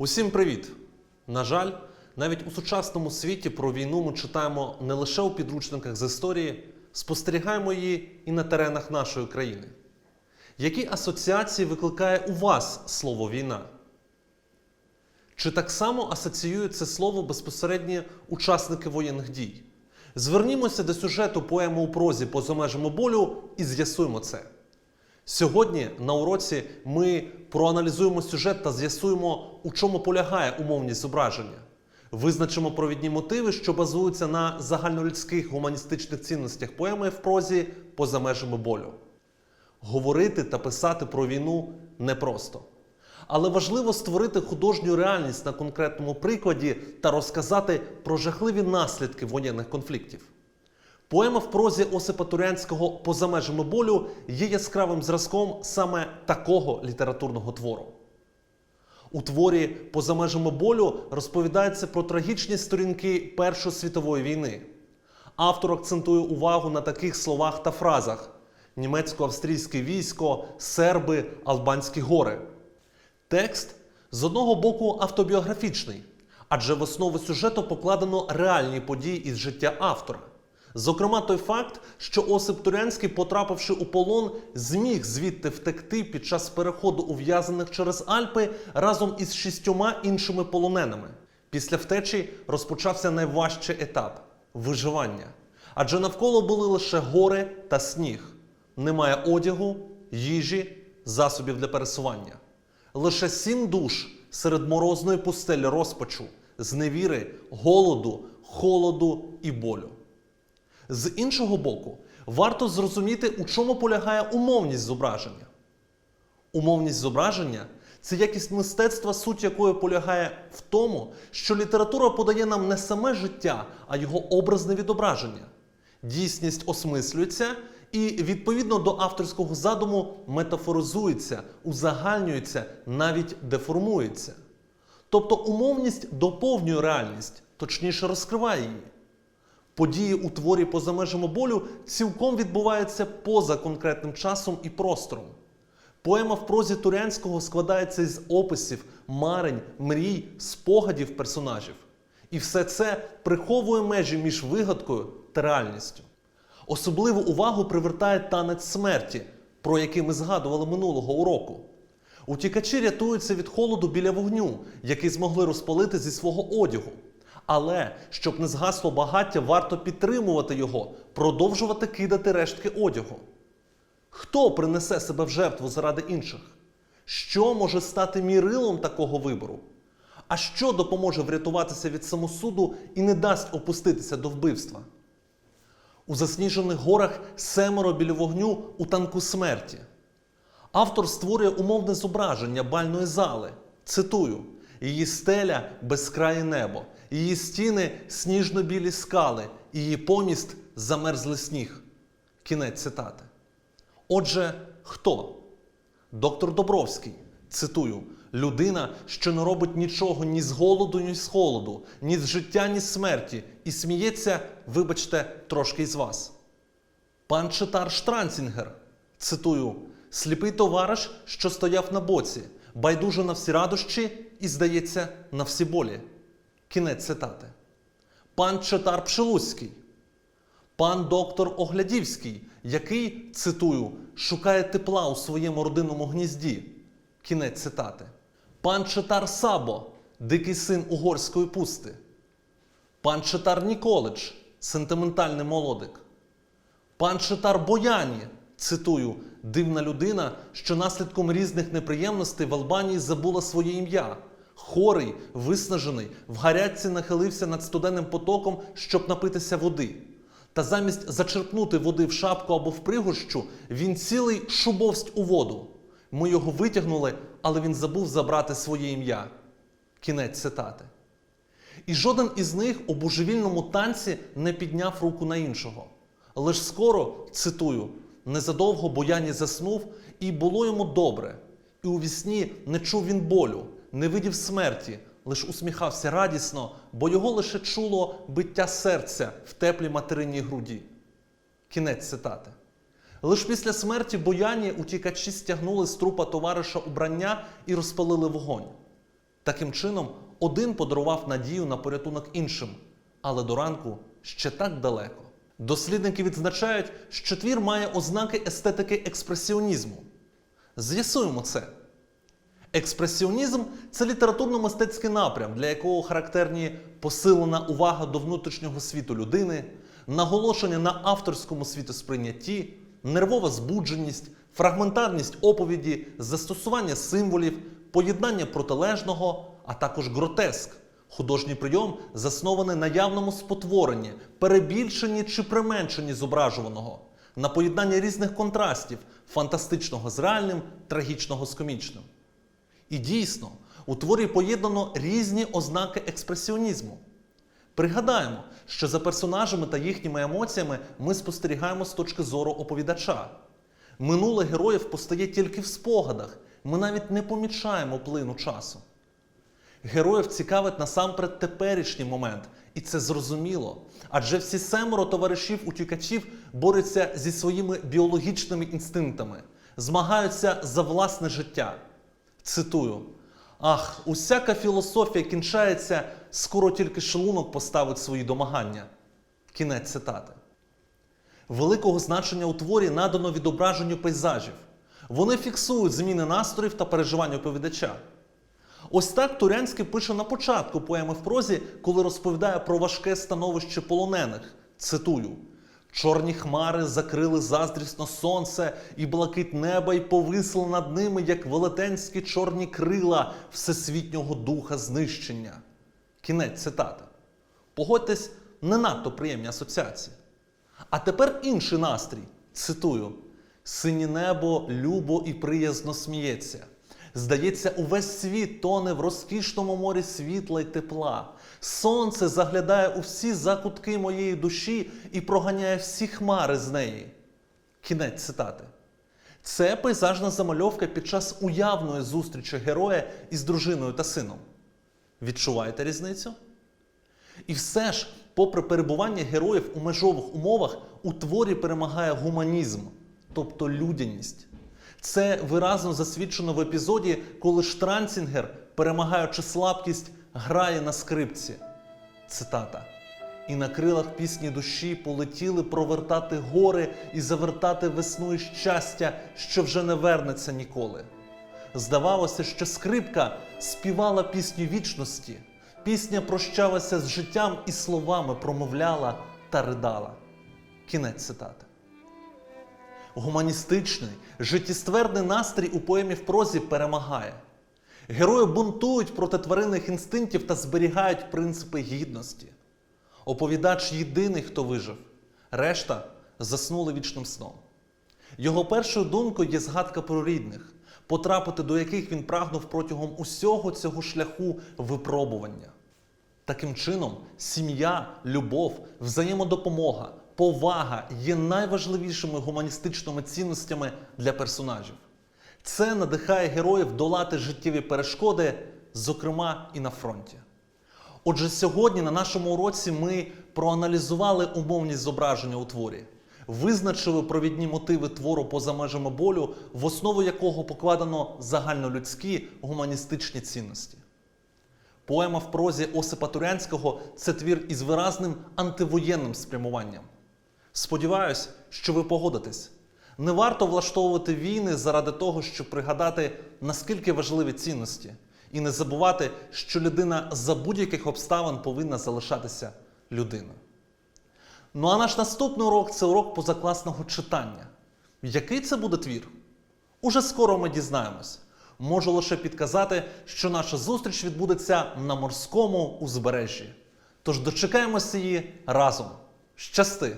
Усім привіт! На жаль, навіть у сучасному світі про війну ми читаємо не лише у підручниках з історії, спостерігаємо її і на теренах нашої країни. Які асоціації викликає у вас слово війна? Чи так само асоціюють це слово безпосередні учасники воєнних дій? Звернімося до сюжету поеми у прозі поза межами болю і з'ясуємо це. Сьогодні на уроці ми проаналізуємо сюжет та з'ясуємо, у чому полягає умовність зображення. Визначимо провідні мотиви, що базуються на загальнолюдських гуманістичних цінностях поеми в прозі поза межами болю. Говорити та писати про війну непросто. Але важливо створити художню реальність на конкретному прикладі та розказати про жахливі наслідки воєнних конфліктів. Поема в прозі Осипа Турянського поза межами болю є яскравим зразком саме такого літературного твору. У творі поза межами болю розповідається про трагічні сторінки Першої світової війни. Автор акцентує увагу на таких словах та фразах: німецько-австрійське військо, серби, албанські гори. Текст з одного боку автобіографічний, адже в основу сюжету покладено реальні події із життя автора. Зокрема, той факт, що Осип Турянський, потрапивши у полон, зміг звідти втекти під час переходу ув'язаних через Альпи разом із шістьома іншими полоненими. Після втечі розпочався найважчий етап виживання. Адже навколо були лише гори та сніг. Немає одягу, їжі, засобів для пересування. Лише сім душ серед морозної пустелі розпачу, зневіри, голоду, холоду і болю. З іншого боку, варто зрозуміти, у чому полягає умовність зображення. Умовність зображення це якість мистецтва, суть якої полягає в тому, що література подає нам не саме життя, а його образне відображення. Дійсність осмислюється і, відповідно до авторського задуму, метафоризується, узагальнюється, навіть деформується. Тобто умовність доповнює реальність, точніше розкриває її. Події у творі поза межами болю цілком відбуваються поза конкретним часом і простором. Поема в прозі Турянського складається із описів, марень, мрій, спогадів персонажів. І все це приховує межі між вигадкою та реальністю. Особливу увагу привертає танець смерті, про який ми згадували минулого уроку. Утікачі рятуються від холоду біля вогню, який змогли розпалити зі свого одягу. Але щоб не згасло багаття, варто підтримувати його, продовжувати кидати рештки одягу. Хто принесе себе в жертву заради інших? Що може стати мірилом такого вибору? А що допоможе врятуватися від самосуду і не дасть опуститися до вбивства? У засніжених горах семеро біля вогню у танку смерті. Автор створює умовне зображення бальної зали. Цитую: її стеля безкрає небо, її стіни сніжно-білі скали, її поміст замерзлий сніг. Кінець цитати. Отже, хто? Доктор Добровський, цитую, людина, що не робить нічого ні з голоду, ні з холоду, ні з життя, ні з смерті, і сміється, вибачте, трошки із вас. Пан Читар Штранцінгер, цитую, сліпий товариш, що стояв на боці, байдуже на всі радощі і, здається, на всі болі. Кінець цитати. Пан Читар Пшелуцький, пан доктор Оглядівський, який, цитую, шукає тепла у своєму родинному гнізді. Кінець цитати. Пан Читар Сабо, дикий син угорської пусти. Пан Читар Ніколич, сентиментальний молодик. Пан Читар Бояні, цитую, дивна людина, що наслідком різних неприємностей в Албанії забула своє ім'я. Хорий, виснажений, в гарячці нахилився над студенним потоком, щоб напитися води. Та замість зачерпнути води в шапку або в пригорщу, він цілий шубовсть у воду. Ми його витягнули, але він забув забрати своє ім'я. Кінець цитати. І жоден із них у божевільному танці не підняв руку на іншого. Лиш скоро, цитую, незадовго Бояні заснув, і було йому добре. І у вісні не чув він болю, не видів смерті, лиш усміхався радісно, бо його лише чуло биття серця в теплій материнній груді. Кінець цитати. Лиш після смерті Бояні утікачі стягнули з трупа товариша убрання і розпалили вогонь. Таким чином, один подарував надію на порятунок іншим, але до ранку ще так далеко. Дослідники відзначають, що твір має ознаки естетики експресіонізму. З'ясуємо це. Експресіонізм це літературно-мистецький напрям, для якого характерні посилена увага до внутрішнього світу людини, наголошення на авторському світосприйнятті, нервова збудженість, фрагментарність оповіді, застосування символів, поєднання протилежного, а також гротеск. Художній прийом заснований на явному спотворенні, перебільшенні чи применшенні зображуваного, на поєднанні різних контрастів фантастичного з реальним, трагічного з комічним. І дійсно, у творі поєднано різні ознаки експресіонізму. Пригадаємо, що за персонажами та їхніми емоціями ми спостерігаємо з точки зору оповідача. Минуле героїв постає тільки в спогадах, ми навіть не помічаємо плину часу. Героїв цікавить насамперед теперішній момент, і це зрозуміло. Адже всі семеро товаришів утікачів борються зі своїми біологічними інстинктами, змагаються за власне життя. Цитую: Ах, усяка філософія кінчається, скоро тільки шлунок поставить свої домагання. Кінець цитати. Великого значення у творі надано відображенню пейзажів. Вони фіксують зміни настроїв та переживань оповідача. Ось так Турянський пише на початку поеми в прозі, коли розповідає про важке становище полонених. Цитую: Чорні хмари закрили заздрісно сонце, і блакить неба, і повисли над ними, як велетенські чорні крила всесвітнього духа знищення. Кінець цитати. Погодьтесь, не надто приємні асоціації. А тепер інший настрій. Цитую: Синє небо любо і приязно сміється. Здається, увесь світ тоне в розкішному морі світла й тепла. Сонце заглядає у всі закутки моєї душі і проганяє всі хмари з неї. Кінець цитати. Це пейзажна замальовка під час уявної зустрічі героя із дружиною та сином. Відчуваєте різницю? І все ж, попри перебування героїв у межових умовах, у творі перемагає гуманізм, тобто людяність. Це виразно засвідчено в епізоді, коли Штранцінгер, перемагаючи слабкість, грає на скрипці. Цитата. І на крилах пісні душі полетіли провертати гори і завертати весну і щастя, що вже не вернеться ніколи. Здавалося, що скрипка співала пісню вічності, пісня прощалася з життям і словами промовляла та ридала. Кінець цитати. Гуманістичний, життєстверний настрій у поемі в прозі перемагає. Герої бунтують проти тваринних інстинктів та зберігають принципи гідності. Оповідач єдиний, хто вижив, решта заснули вічним сном. Його першою думкою є згадка про рідних, потрапити до яких він прагнув протягом усього цього шляху випробування. Таким чином, сім'я, любов, взаємодопомога, повага є найважливішими гуманістичними цінностями для персонажів. Це надихає героїв долати життєві перешкоди, зокрема і на фронті. Отже, сьогодні на нашому уроці ми проаналізували умовність зображення у творі, визначили провідні мотиви твору поза межами болю, в основу якого покладено загальнолюдські гуманістичні цінності. Поема в прозі Осипа Турянського це твір із виразним антивоєнним спрямуванням. Сподіваюсь, що ви погодитесь. Не варто влаштовувати війни заради того, щоб пригадати, наскільки важливі цінності, і не забувати, що людина за будь-яких обставин повинна залишатися людиною. Ну а наш наступний урок це урок позакласного читання. Який це буде твір? Уже скоро ми дізнаємось. Можу лише підказати, що наша зустріч відбудеться на морському узбережжі. Тож дочекаємося її разом. Щасти!